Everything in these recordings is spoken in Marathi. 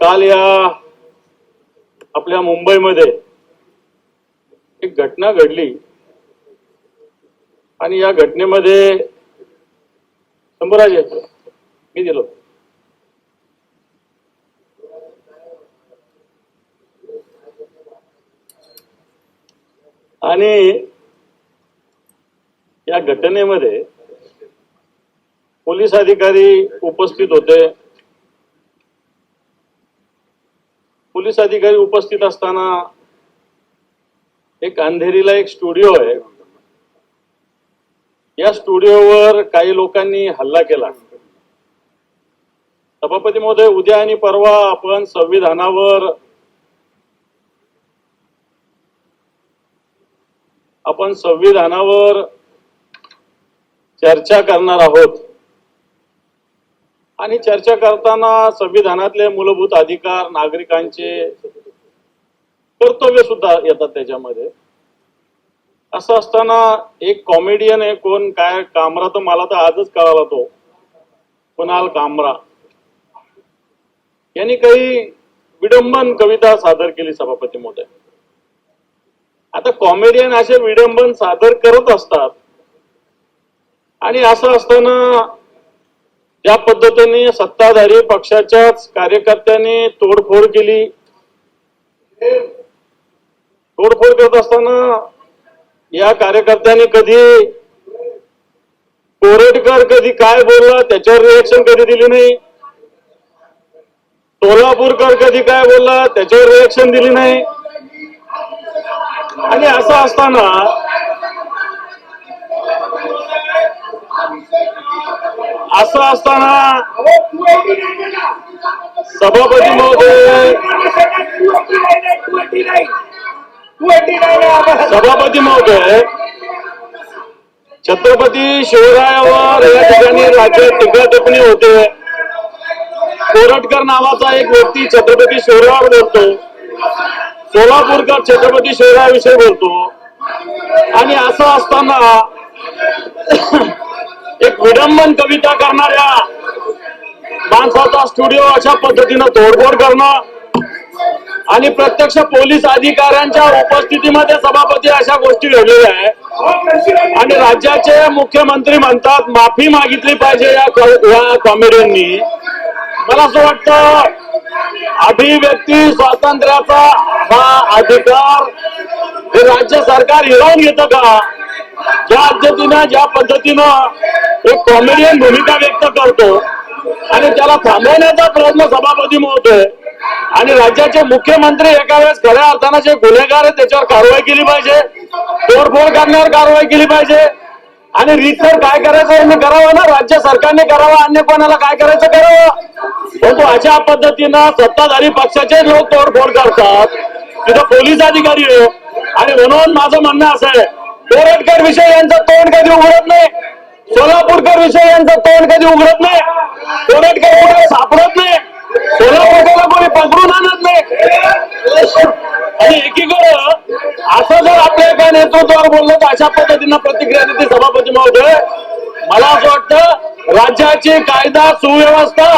काल या आपल्या मुंबईमध्ये एक घटना घडली. आणि या घटनेमध्ये शंभूराज येतो मी दिलो आणि या घटनेमध्ये पोलीस अधिकारी उपस्थित होते. पोलीस अधिकारी उपस्थित असताना एक अंधेरीला एक स्टुडिओ आहे. या स्टुडिओवर काही लोकांनी हल्ला केला. सभापती महोदय उद्या आणि परवा आपण संविधानावर आपण संविधानावर चर्चा करणार आहोत. आणि चर्चा करताना संविधानातले मूलभूत अधिकार नागरिकांचे कर्तव्य सुद्धा येतात त्याच्यामध्ये. असं असताना एक कॉमेडियन आहे कोण? काय? कामरा तर मला तर आजच कळाला तो. कुणाल कामरा. यांनी काही विडंबन कविता सादर केली सभापती मोठे आता कॉमेडियन असे विडंबन सादर करत असतात. आणि असं असताना ज्या पद्धतीने सत्ताधारी पक्षाच्याच कार्यकर्त्यांनी तोडफोड केली. तोडफोड करत असताना या कार्यकर्त्यांनी कधी कोरेटकर कधी काय बोलला त्याच्यावर रिएक्शन कधी दिली नाही. सोलापूरकर कधी काय बोलला त्याच्यावर रिएक्शन दिली नाही. आणि असं असताना असं असताना सभापती महोदय सभापती महोदय छत्रपती शिवरायावर या ठिकाणी राज्यात टीका टिप्पणी होते. कोरटकर नावाचा एक व्यक्ती छत्रपती शिवरायावर बोलतो. सोलापूरकर छत्रपती शिवरायाविषयी बोलतो. आणि असं असताना विडंबन कविता करणाऱ्या माणसाचा स्टुडिओ अशा पद्धतीनं तोडफोड करणं आणि प्रत्यक्ष पोलीस अधिकाऱ्यांच्या उपस्थितीमध्ये सभापती अशा गोष्टी घडलेल्या आहे आणि राज्याचे मुख्यमंत्री म्हणतात माफी मागितली पाहिजे या कॉमेडियननी. मला असं वाटतं अभिव्यक्ती स्वातंत्र्याचा हा अधिकार हे राज्य सरकार हिरावून घेतं का? ज्या पद्धतीनं ज्या पद्धतीनं एक कॉमेडियन भूमिका व्यक्त करतो आणि त्याला थांबवण्याचा प्रयत्न सभापती होतोय आणि राज्याचे मुख्यमंत्री एका वेळेस खऱ्या अर्थानं जे गुन्हेगार आहेत त्याच्यावर कारवाई केली पाहिजे तोडफोड करण्यावर कारवाई केली पाहिजे. आणि रीतसर काय करायचं करावं ना? राज्य सरकारने करावं अन्य कोणाला काय करायचं करावं? परंतु अशा पद्धतीनं सत्ताधारी पक्षाचे लोक तोडफोड करतात. तिथं पोलीस अधिकारी आणि म्हणून माझं म्हणणं असं आहे बोरटकर विषय यांचं तोंड कधी उघडत नाही? सोलापूरकर विषय यांचं तोंड कधी उघडत नाही? बोरटकर एवढं सापडत नाही? सोलापूरला कोणी पकडून आणत नाही? आणि एकीकडं असं जर आपल्या एका नेतृत्वावर बोललं तर अशा पद्धतीनं प्रतिक्रिया देते सभापती महोदय. मला असं वाटतं राज्याची कायदा सुव्यवस्था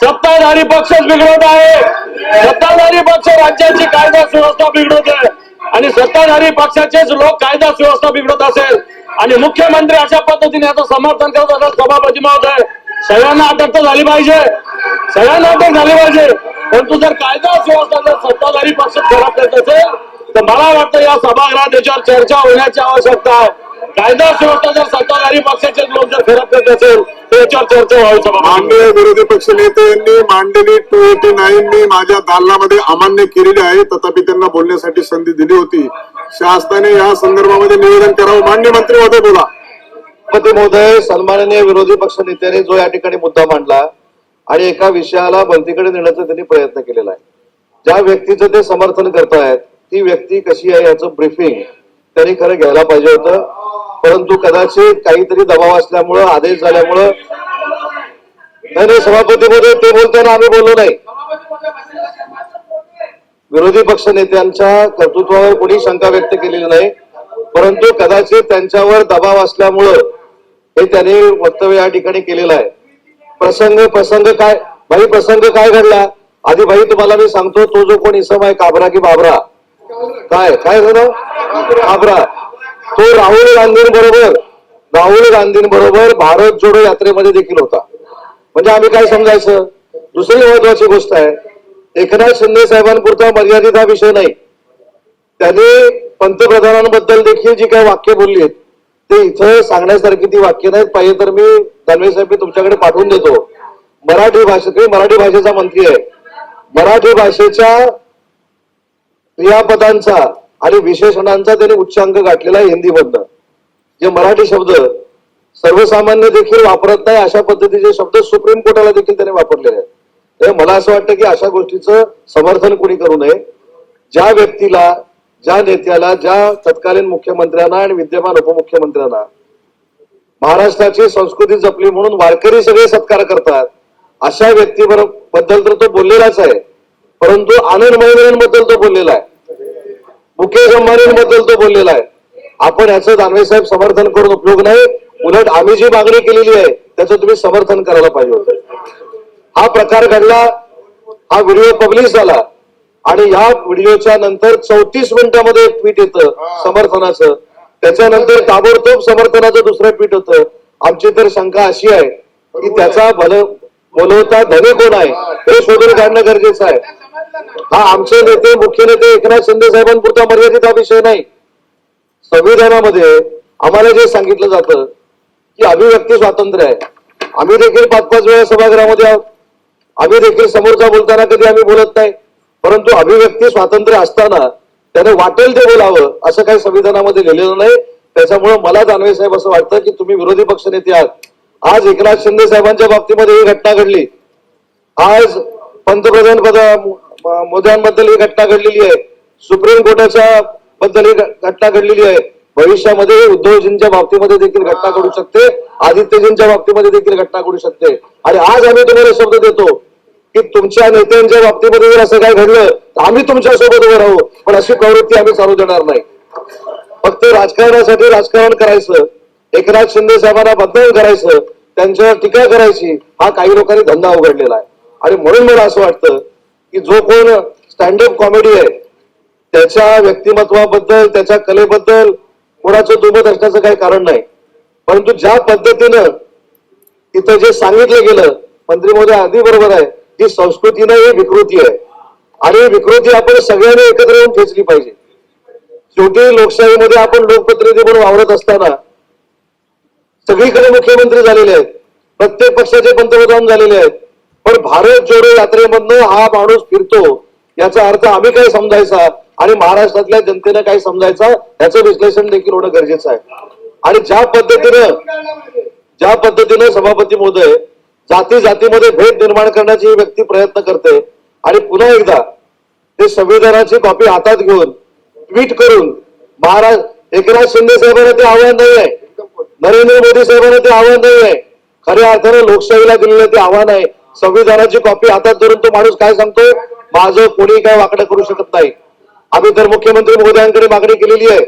सत्ताधारी पक्षच बिघडवत आहे. सत्ताधारी पक्ष राज्याची कायदा सुव्यवस्था बिघडवत आहे. आणि सत्ताधारी पक्षाचेच लोक कायदा सुव्यवस्था बिघडत असेल आणि मुख्यमंत्री अशा पद्धतीने याचं समर्थन करत असतात. सभापती महोदय सगळ्यांना अटक तर झाली पाहिजे. सगळ्यांना अटक झाली पाहिजे. परंतु जर कायदा सुव्यवस्था जर सत्ताधारी पक्ष खराब करत असेल तर मला वाटतं या सभागृहात याच्यावर चर्चा होण्याची आवश्यकता आहे. कायदा सुव्यवस्था जर सत्ताधारी पक्षाचे लोक जर खराब करत असेल तर याच्यावर चर्चा व्हावी माननीय विरोधी पक्ष नेत्यांनी मांडलेली टू एटी नाईन मी माझ्या दालनामध्ये अमान्य केलेली आहे. तथापि त्यांना बोलण्यासाठी संधी दिली होती. शासनाने या संदर्भामध्ये निवेदन करावं. मान्य मंत्री महोदय बोला. महोदय सन्माननीय विरोधी पक्ष नेत्याने जो या ठिकाणी मुद्दा मांडला आणि एका विषयाला बंदीकडे नेण्याचा त्यांनी प्रयत्न केलेला आहे. ज्या व्यक्तीचं ते समर्थन करतायत ती व्यक्ती कशी आहे याचं ब्रीफिंग त्यांनी खरं घ्यायला पाहिजे होतं. परंतु कदाचित काहीतरी दबाव असल्यामुळं आदेश झाल्यामुळं नाही नाही सभापती महोदय ते बोलताना आम्ही बोललो नाही. विरोधी पक्ष नेत्यांच्या कर्तृत्वावर कोणी शंका व्यक्त केलेली नाही परंतु कदाचित त्यांच्यावर दबाव असल्यामुळं हे त्यांनी वक्तव्य या ठिकाणी केलेलं आहे. प्रसंग प्रसंग काय भाई प्रसंग काय घडला? आधी भाई तुम्हाला मी सांगतो तो जो कोण इसम आहे काबरा की बाबरा? काय काय झालं? काबरा. तो राहुल गांधींबरोबर राहुल गांधींबरोबर भारत जोडो यात्रेमध्ये देखील होता. म्हणजे आम्ही काय समजायचं? दुसरी महत्वाची गोष्ट आहे एकनाथ शिंदे साहेबांपुरता मर्यादित हा विषय नाही. त्यांनी पंतप्रधानांबद्दल देखील जी काही वाक्य बोलली आहेत ते इथं सांगण्यासारखी ती वाक्य नाहीत. पाहिजे तर मी दानवे साहेब मी तुमच्याकडे पाठवून देतो. मराठी भाषेत मी मराठी भाषेचा मंत्री आहे. मराठी भाषेच्या क्रियापदांचा आणि विशेषणांचा त्यांनी उच्चांक गाठलेला आहे हिंदीमधनं. जे मराठी शब्द सर्वसामान्य देखील वापरत नाही अशा पद्धतीचे शब्द सुप्रीम कोर्टाला देखील त्याने वापरलेले आहेत. त्यामुळे मला असं वाटतं की अशा गोष्टीचं समर्थन कोणी करू नये. ज्या व्यक्तीला ज्या नेत्याला ज्या तत्कालीन मुख्यमंत्र्यांना आणि विद्यमान उपमुख्यमंत्र्यांना महाराष्ट्राची संस्कृती जपली म्हणून वारकरी सगळे सत्कार करतात अशा व्यक्तीबरबद्दल तर तो बोललेलाच आहे. परंतु आनंद महिंद्रांबद्दल तो बोललेला आहे. मुकेश अंबानींबद्दल तो बोललेला आहे. आपण याचं दानवे साहेब समर्थन करून उपयोग नाही उलट आम्ही जी मागणी केलेली आहे त्याचं तुम्ही समर्थन करायला पाहिजे होतं. हा प्रकार घडला हा व्हिडिओ पब्लिश झाला आणि या व्हिडिओच्या नंतर चौतीस मिनिटामध्ये एक ट्विट येतं समर्थनाचं. त्याच्यानंतर ताबडतोब समर्थनाचं दुसरं ट्विट होतं. आमची तर शंका अशी आहे की त्याचा भल बोलवता धने कोण आहे हे शोधून काढणं गरजेचं आहे. हा आमचे नेते मुख्य नेते एकनाथ शिंदे साहेबांपुरता मर्यादित हा विषय नाही. संविधानामध्ये आम्हाला जे सांगितलं जातं की अभिव्यक्ती स्वातंत्र्य आहे. आम्ही देखील पाच पाच वेळा सभागृहामध्ये आहोत. आम्ही देखील समोरचा बोलताना कधी आम्ही बोलत नाही. परंतु अभिव्यक्ती स्वातंत्र्य असताना त्याने वाटेल ते बोलावं असं काही संविधानामध्ये लिहिलेलं नाही. त्याच्यामुळे मला दानवे साहेब असं वाटतं की तुम्ही विरोधी पक्षनेते आहात. आज एकनाथ शिंदे साहेबांच्या बाबतीमध्ये ही घटना घडली. आज पंतप्रधान पद मोद्यांबद्दल ही घटना घडलेली आहे. सुप्रीम कोर्टाच्या बद्दल ही घटना घडलेली आहे. भविष्यामध्ये उद्धवजींच्या बाबतीमध्ये देखील घटना घडू शकते. आदित्यजींच्या बाबतीमध्ये देखील घटना घडू शकते. आणि आज आम्ही तुम्हाला शब्द देतो की तुमच्या नेत्यांच्या बाबतीमध्ये जर असं काय घडलं तर आम्ही तुमच्यासोबत उभं राहू. पण अशी प्रवृत्ती आम्ही चालू देणार नाही. फक्त राजकारणासाठी राजकारण करायचं एकनाथ शिंदे साहेबांना बदनाम करायचं त्यांच्यावर टीका करायची हा काही लोकांनी धंदा उघडलेला आहे. आणि म्हणून मला असं वाटतं की जो कोण स्टँडअप कॉमेडी आहे त्याच्या व्यक्तिमत्वाबद्दल त्याच्या कलेबद्दल कोणाचं दुमत असण्याचं काही कारण नाही. परंतु ज्या पद्धतीनं तिथं जे सांगितलं गेलं मंत्री महोदय अगदी बरोबर आहे की संस्कृतीनं ही विकृती आहे. आणि विकृती आपण सगळ्यांनी एकत्र येऊन ठेचली पाहिजे. शेवटी लोकशाहीमध्ये आपण लोकप्रतिनिधी म्हणून वावरत असताना सगळीकडे मुख्यमंत्री झालेले आहेत प्रत्येक पक्षाचे पंतप्रधान झालेले आहेत पण भारत जोडो यात्रेमधनं हा माणूस फिरतो याचा अर्थ आम्ही काय समजायचा आणि महाराष्ट्रातल्या जनतेनं काय समजायचा याचं विश्लेषण देखील होणं गरजेचं आहे. आणि ज्या पद्धतीनं ज्या पद्धतीने सभापती महोदय जाती जातीमध्ये भेद निर्माण करण्याची ही व्यक्ती प्रयत्न करते आणि पुन्हा एकदा ते संविधानाची कॉपी हातात घेऊन ट्विट करून महाराज एकनाथ शिंदे साहेबांना ते आव्हान नाही आहे. नरेंद्र मोदी साहेबांना ते आव्हान नाही आहे. खऱ्या अर्थानं लोकशाहीला दिलेलं ते आव्हान आहे. संविधानाची कॉपी हातात धरून तो माणूस काय सांगतो माझं कोणी काय वाकडं करू शकत नाही. आम्ही तर मुख्यमंत्री महोदयांकडे मागणी केलेली आहे.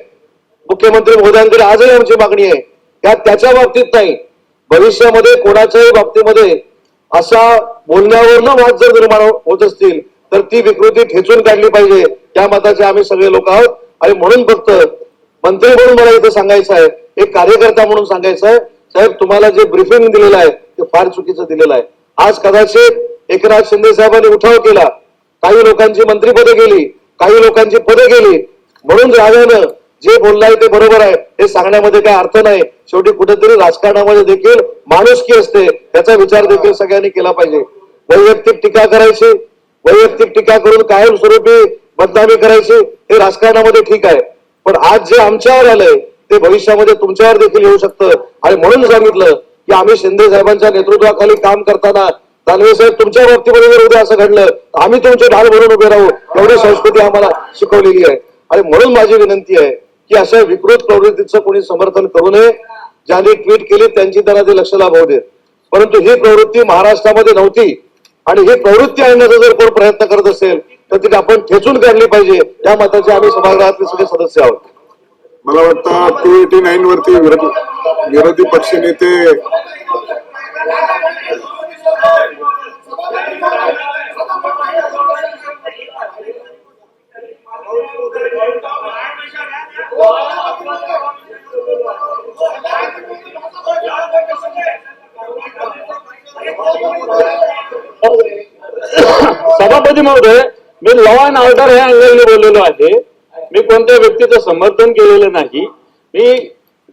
मुख्यमंत्री महोदयांकडे आजही आमची मागणी आहे. त्यात त्याच्या बाबतीत नाही. भविष्यामध्ये कोणाच्याही बाबतीमध्ये असा बोलण्यावरनं वाद जर निर्माण होत असतील तर ती विकृती ठेचून काढली पाहिजे. त्या मताचे आम्ही सगळे लोक आहोत. आणि म्हणून फक्त मंत्री म्हणून मला इथं सांगायचं आहे एक कार्यकर्ता म्हणून सांगायचं आहे. साहेब तुम्हाला जे ब्रिफिंग दिलेलं आहे ते फार चुकीचं दिलेलं आहे. आज कदाचित एकनाथ शिंदे साहेबांनी उठाव केला. काही लोकांची मंत्रीपदे गेली काही लोकांची पदे गेली. म्हणून राजानं जे बोललाय ते बरोबर आहे. हे सांगण्यामध्ये काही अर्थ नाही. शेवटी कुठेतरी राजकारणामध्ये देखील माणुसकी असते. त्याचा विचार देखील सगळ्यांनी केला पाहिजे. वैयक्तिक टीका करायची. वैयक्तिक टीका करून कायमस्वरूपी बदनामी करायची. हे राजकारणामध्ये ठीक आहे. पण आज जे आमच्यावर आलंय ते भविष्यामध्ये तुमच्यावर देखील येऊ शकतं. आणि म्हणून सांगितलं की आम्ही शिंदे साहेबांच्या नेतृत्वाखाली काम करताना दानवे साहेब तुमच्या बाबतीमध्ये जर उद्या असं घडलं तर आम्ही तुमचे ढाल भरून उभे राहू. एवढी संस्कृती आम्हाला शिकवलेली आहे. आणि म्हणून माझी विनंती आहे की अशा विकृत प्रवृत्तीचं कोणी समर्थन करू नये. ज्यांनी ट्विट केली त्यांची त्यांना ते लक्ष लाभवू देत. परंतु ही प्रवृत्ती महाराष्ट्रामध्ये नव्हती. आणि ही प्रवृत्ती आणण्याचा जर कोण प्रयत्न करत असेल तर तिथे आपण ठेचून काढली पाहिजे. या मताचे आम्ही सभागृहातले सगळे सदस्य आहोत. मला वाटतं टू एटी नाईन वरती विरोधी पक्षनेते सभापती महोदय मी लॉ अँड ऑर्डर ह्या अँगलने बोललेलो आहे मी कोणत्या व्यक्तीचं समर्थन केलेलं नाही मी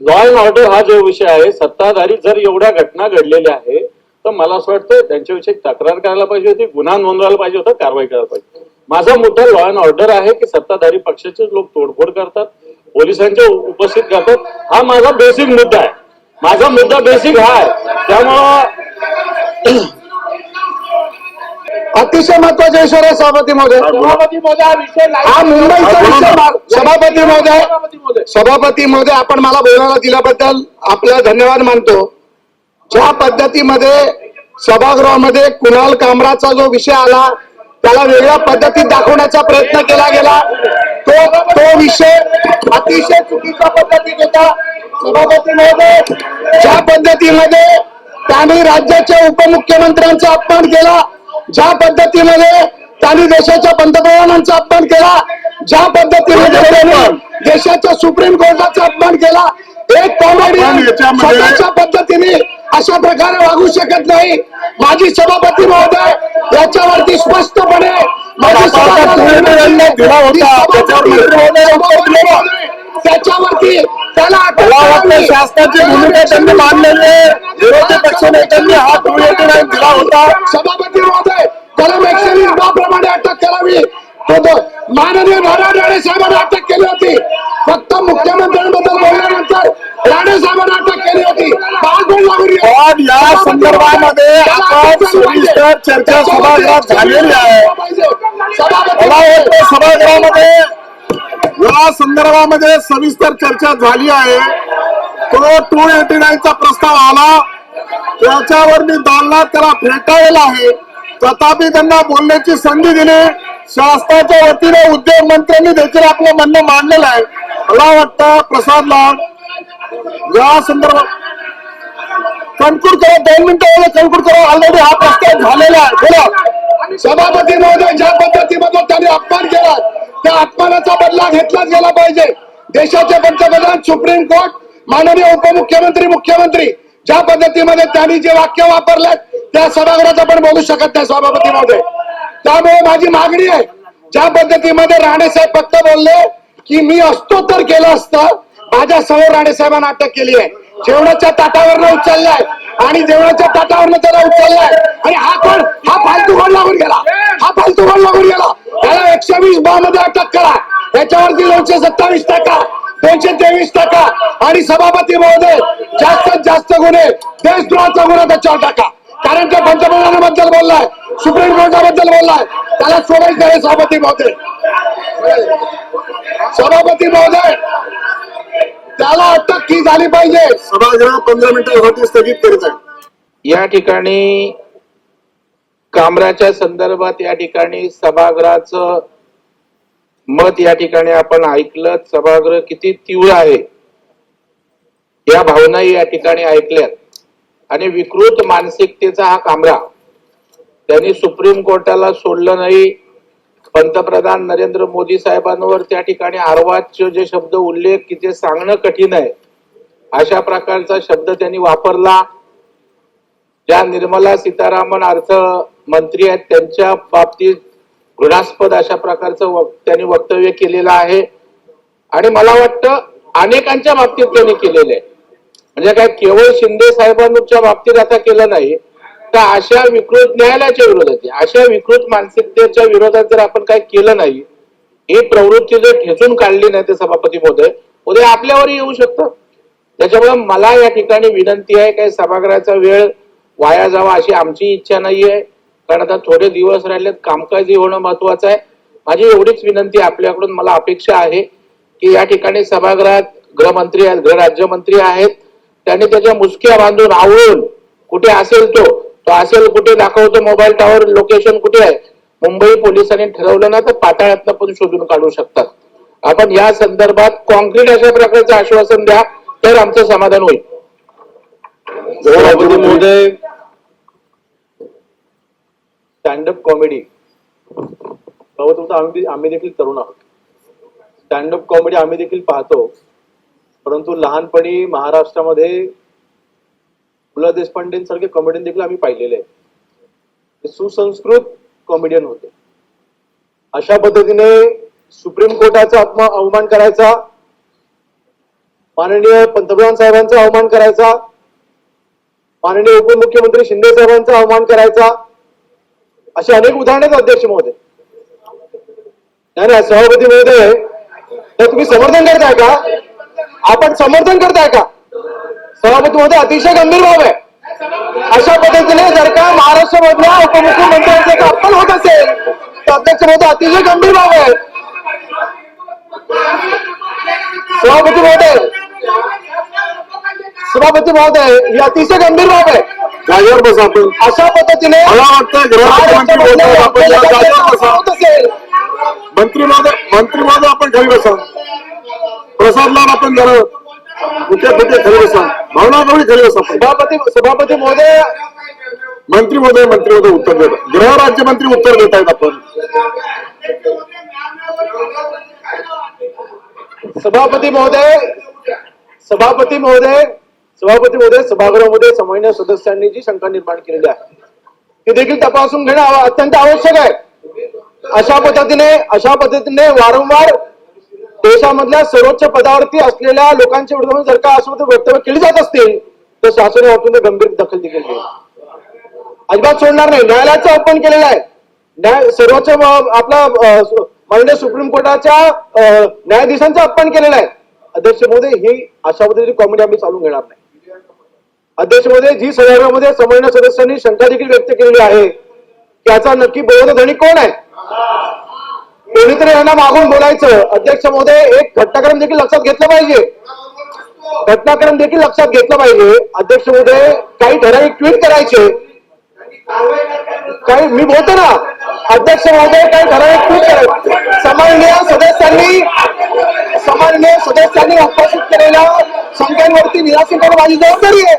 लॉ अँड ऑर्डर हा जो विषय आहे सत्ताधारी जर एवढ्या घटना घडलेल्या आहे तर मला असं वाटतं त्यांच्याविषयी तक्रार करायला पाहिजे होती गुन्हा नोंदवायला पाहिजे होता कारवाई करायला पाहिजे माझा मुद्दा लॉ अँड ऑर्डर आहे की सत्ताधारी पक्षाचे लोक तोडफोड करतात पोलिसांच्या उपस्थित करतात. हा माझा बेसिक मुद्दा आहे. माझा मुद्दा बेसिक हा आहे. त्यामुळं अतिशय महत्त्वाचा विषय आहे सभापती महोदय हा मुंबईचा विषय मा- सभापती महोदय. सभापती महोदय. सभापती महोदय आपण मला बोलायला दिल्याबद्दल आपला धन्यवाद मानतो. ज्या पद्धतीमध्ये सभागृहामध्ये कुणाल कामराचा जो विषय आला त्याला वेगळ्या पद्धतीत दाखवण्याचा प्रयत्न केला गेला. तो तो विषय अतिशय चुकीच्या पद्धतीत होता. सभापती महोदय ज्या पद्धतीमध्ये त्यांनी राज्याच्या उपमुख्यमंत्र्यांचा अपमान केला ज्या पद्धतीमध्ये त्यांनी देशाच्या पंतप्रधानांचा अपमान केला ज्या पद्धतीमध्ये त्यांनी देशाच्या सुप्रीम कोर्टाचा अपमान केला एक कॉमेडी पण याच्यामध्ये- स्वतःच्या पद्धतीने अशा प्रकारे वागू शकत नाही. माजी सभापती महोदय याच्यावरती स्पष्टपणे माजी सभापती त्याच्यावरती त्याला. शासनाची भूमिका त्यांनी मांडलेली. विरोधी पक्षनेत्यांनी हा 289 दिला होता. सभापती महोदय कलम एकशे वीस प्रमाणे अटक करावी माननीय नारायण राणे साहेबांनी अटक केली होती. फक्त मुख्यमंत्र्यांबद्दल बोलल्यानंतर राणे साहेबांनी अटक केली होती. पण या संदर्भामध्ये आपण सविस्तर चर्चा सभागृहात झालेली आहे. सभागृहामध्ये या संदर्भामध्ये सविस्तर चर्चा झाली आहे. तो टू एटी चा प्रस्ताव आला. त्याच्यावर मी दालनात त्याला फेटाळलेला आहे. तथापि त्यांना बोलण्याची संधी दिली. शासनाच्या वतीने उद्योग मंत्र्यांनी देखील आपलं म्हणणं मांडलेलं आहे. मला वाटतं प्रसादला या संदर्भात कणकूर करा दोन मिनिटं कणकूर करा ऑलरेडी हा प्रस्ताव झालेला आहे. बोला. सभापती महोदय ज्या पद्धतीमधून त्यांनी अपमान केला त्या अपमानाचा बदला घेतलाच गेला पाहिजे. देशाचे पंतप्रधान सुप्रीम कोर्ट माननीय उपमुख्यमंत्री मुख्यमंत्री ज्या पद्धतीमध्ये त्यांनी जे वाक्य वापरले त्या सभागृहात आपण बोलू शकत नाही सभापती महोदय. त्यामुळे माझी मागणी आहे ज्या पद्धतीमध्ये राणे साहेब फक्त बोलले की मी असतो तर केलं असतं माझ्यासमोर राणे साहेबांना अटक केली आहे. जेवणाच्या ताटावरनं उचललाय आणि जेवणाच्या ताटावरनं त्याला उचललाय. आणि हा कोण? हा फालतू कोण लागून गेला? हा फालतू कोण लागून गेला? त्याला एकशे वीस बा मध्ये अटक करा. त्याच्यावरती दोनशे सत्तावीस टक्का दोनशे तेवीस टक्का आणि सभापती महोदय जास्तीत जास्त गुन्हे देशद्रोहाचा गुन्हा त्याच्यावर टाका. कारण तो पंतप्रधानाबद्दल बोललाय सुप्रीम कोर्टाबद्दल बोललाय. त्याला सोडायचं आहे सभापती महोदय. सभापती महोदय त्याला अटक की झाली पाहिजे. सभागृह पंधरा मिनिटांसाठी स्थगित करीत आहे. या ठिकाणी कामराच्या संदर्भात या ठिकाणी सभागृहाचं मत या ठिकाणी आपण ऐकलं. सभागृह किती तीव्र आहे या भावनाही या ठिकाणी ऐकल्यात. आणि विकृत मानसिकतेचा हा कामरा त्यांनी सुप्रीम कोर्टाला सोडलं नाही. पंतप्रधान नरेंद्र मोदी साहेबांवर त्या ठिकाणी आर्वाच्य जे शब्द उल्लेख की ते सांगणं कठीण आहे अशा प्रकारचा शब्द त्यांनी वापरला. ज्या निर्मला सीतारामन अर्थ मंत्री आहेत त्यांच्या बाबतीत घृणास्पद अशा प्रकारचं त्यांनी वक्तव्य केलेलं आहे. आणि मला वाटतं अनेकांच्या बाबतीत त्यांनी केलेलं आहे. म्हणजे काय केवळ शिंदे साहेबांच्या बाबतीत आता केलं नाही तर अशा विकृत न्यायालयाच्या विरोधात आहे. अशा विकृत मानसिकतेच्या विरोधात जर आपण काय केलं नाही ही प्रवृत्ती जर ठेचून काढली नाही ते सभापती महोदय उद्या आपल्यावर येऊ शकतं. त्याच्यामुळे मला या ठिकाणी विनंती आहे काही सभागृहाचा वेळ वाया जावा अशी आमची इच्छा नाहीये. कारण आता थोडे दिवस राहिलेत कामकाजी होणं महत्वाचं आहे. माझी एवढीच विनंती आपल्याकडून मला अपेक्षा आहे की या ठिकाणी सभागृहात गृहमंत्री आहेत गृहराज्यमंत्री आहेत. त्यांनी त्याच्या मुसक्या बांधून आवळून कुठे असेल तो तो असेल कुठे दाखवतो मोबाईल टॉवर लोकेशन कुठे आहे? मुंबई पोलिसांनी ठरवलं ना तर पाताळातनं पण शोधून काढू शकतात. आपण या संदर्भात कॉन्क्रीट अशा प्रकारचं आश्वासन द्या तर आमचं समाधान होईल. महोदय स्टँडअप कॉमेडी. तुमचा आम्ही आम्ही देखील तरुण आहोत. स्टँडअप कॉमेडी आम्ही देखील पाहतो. परंतु लहानपणी महाराष्ट्रामध्ये पु ल देशपांडेंसारखे कॉमेडियन देखील आम्ही पाहिलेले आहेत. ते सुसंस्कृत कॉमेडियन होते. अशा पद्धतीने सुप्रीम कोर्टाचा अवमान करायचा माननीय पंतप्रधान साहेबांचा अवमान करायचा माननीय उपमुख्यमंत्री शिंदे साहेबांचा अवमान करायचा अशी अनेक उदाहरणे आहेत अध्यक्ष महोदय. नाही नाही सभापती महोदय तर तुम्ही समर्थन करताय का? आपण समर्थन करताय का? सभापती महोदय अतिशय गंभीर भाव आहे. अशा पद्धतीने जर का महाराष्ट्रामधल्या उपमुख्यमंत्र्यांचं कापण होत असेल तर अध्यक्ष महोदय अतिशय गंभीर भाव आहे. सभापती महोदय सभापती महोदय ही अतिशय गंभीर बाब आहे. जागेवर बसा आपण. अशा पद्धतीने मला वाटतं आपण जागेवर बसा. असेल मंत्री महोदय मंत्री महोदय आपण खाली बसा. प्रसाद लाड आपण जरा कुठे खाली बसा. भावना गवळी खाली बसा. सभापती सभापती महोदय. मंत्री महोदय मंत्री महोदय उत्तर देत. गृह राज्यमंत्री उत्तर देत आहेत आपण. सभापती महोदय. सभापती महोदय. सभापती महोदय सभागृहामध्ये सामान्य सदस्यांनी जी शंका निर्माण केलेली आहे ती देखील तपासून घेणं अत्यंत आवश्यक आहे. अशा पद्धतीने अशा पद्धतीने वारंवार देशामधल्या सर्वोच्च पदावरती असलेल्या लोकांच्या विरोधात जर का अशा पद्धतीने वक्तव्य केली जात असतील तर शासन यातून गंभीर दखल देखील घेईल. अजिबात सोडणार नाही. न्यायालयाचा अपमान केलेलं आहे. न्याय सर्वोच्च आपला माननीय सुप्रीम कोर्टाच्या न्यायाधीशांचं न्यायाधीशांचा अपमान केलेलं आहे. अध्यक्ष महोदय ही अशा पद्धतीची कॉमेडी आम्ही चालू घेणार नाही. अध्यक्ष जी सभागृहामध्ये समन्वय सदस्यांनी शंका देखील व्यक्त केलेली आहे त्याचा नक्की धनी कोण आहे? कोणीतरी यांना मागून बोलायचं. अध्यक्ष महोदय एक घटनाक्रम देखील लक्षात घेतलं पाहिजे. घटनाक्रम देखील लक्षात घेतलं पाहिजे. अध्यक्ष महोदय काही ठराविक ट्विट करायचे. काही मी बोलतो ना. अध्यक्ष महोदय काही ठराविक ट्विट करायचे. सामान्य सदस्यांनी सामान्य सदस्यांनी उपस्थित केलेल्या शंकांवरती निराशी करून माझी जबाबदारी आहे.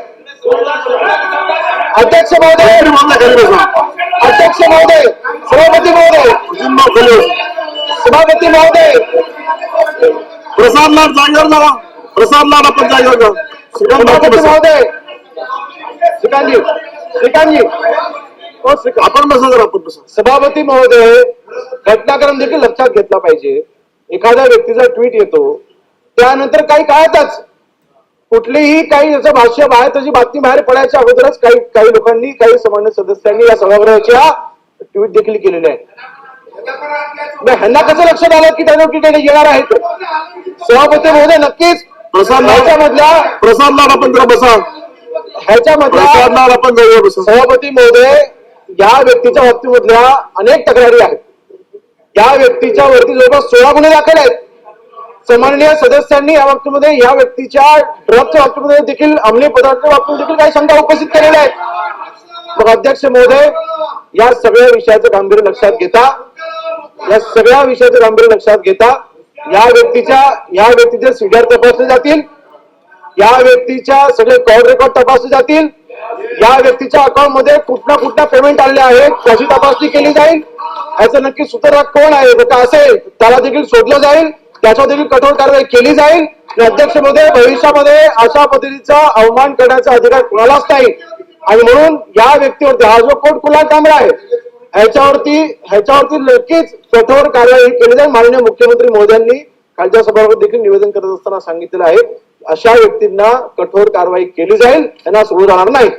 अध्यक्ष महोदय! अध्यक्ष महोदय! सभापती महोदय. सभापती महोदय! प्रसाद लाड जागेवर जा प्रसाद लाड आपण जागेवर सभापती. महोदय! श्रीकांतजी! श्रीकांतजी! हो आपण बसा जरा आपण बसा. सभापती महोदय घटनाक्रम देखील लक्षात घेतला पाहिजे. एखाद्या व्यक्तीचा ट्विट येतो. त्यानंतर काही काळातच कुठलीही काही याचं भाष्य बाहेर त्याची बातमी बाहेर पडायच्या अगोदरच काही काही लोकांनी काही सामान्य सदस्यांनी या सभागृहाच्या ट्विट देखील केलेल्या आहेत. ह्यांना कसं लक्षात आलं की त्यांना ट्विट येणार आहेत? सभापती महोदय नक्कीच. प्रसाद ह्याच्यामधल्या प्रसाद लाड आपण जरा बसा. ह्याच्यामधल्या आपण सभापती महोदय या व्यक्तीच्या बाबतीमधल्या अनेक तक्रारी आहेत. या व्यक्तीच्या वरती जवळपास सोळा गुन्हे दाखल आहेत. सन्माननीय सदस्यांनी या बाबतीमध्ये या व्यक्तीच्या ड्रगच्या बाबतीमध्ये देखील अंमली पदार्थाच्या बाबतीत देखील काही शंका उपस्थित केलेल्या आहेत. मग अध्यक्ष महोदय या सगळ्या विषयाचं गांभीर्य लक्षात घेता या सगळ्या विषयाचं गांभीर्य लक्षात घेता या व्यक्तीच्या या व्यक्तीचे सीडीआर तपासले जातील या व्यक्तीच्या सगळे कॉल रेकॉर्ड तपासले जातील या व्यक्तीच्या अकाउंटमध्ये कुठला कुठला पेमेंट आले आहेत त्याची तपासणी केली जाईल याचं नक्की सूत्रधार कोण आहे जर का असेल त्याला देखील शोधलं जाईल. त्याच्या देखील कठोर कारवाई केली जाईल. अध्यक्षमध्ये भविष्यामध्ये अशा पद्धतीचा अवमान करण्याचा अधिकार कुणालाच नाही. आणि म्हणून या व्यक्तीवरती हा जो कोट कुला कॅमेरा आहे ह्याच्यावरती ह्याच्यावरती नक्कीच कठोर कारवाई केली जाईल. माननीय मुख्यमंत्री मोदयांनी कालच्या सभागृहात देखील निवेदन करत असताना सांगितलेलं आहे. अशा व्यक्तींना कठोर कारवाई केली जाईल त्यांना सोडू जाणार नाही.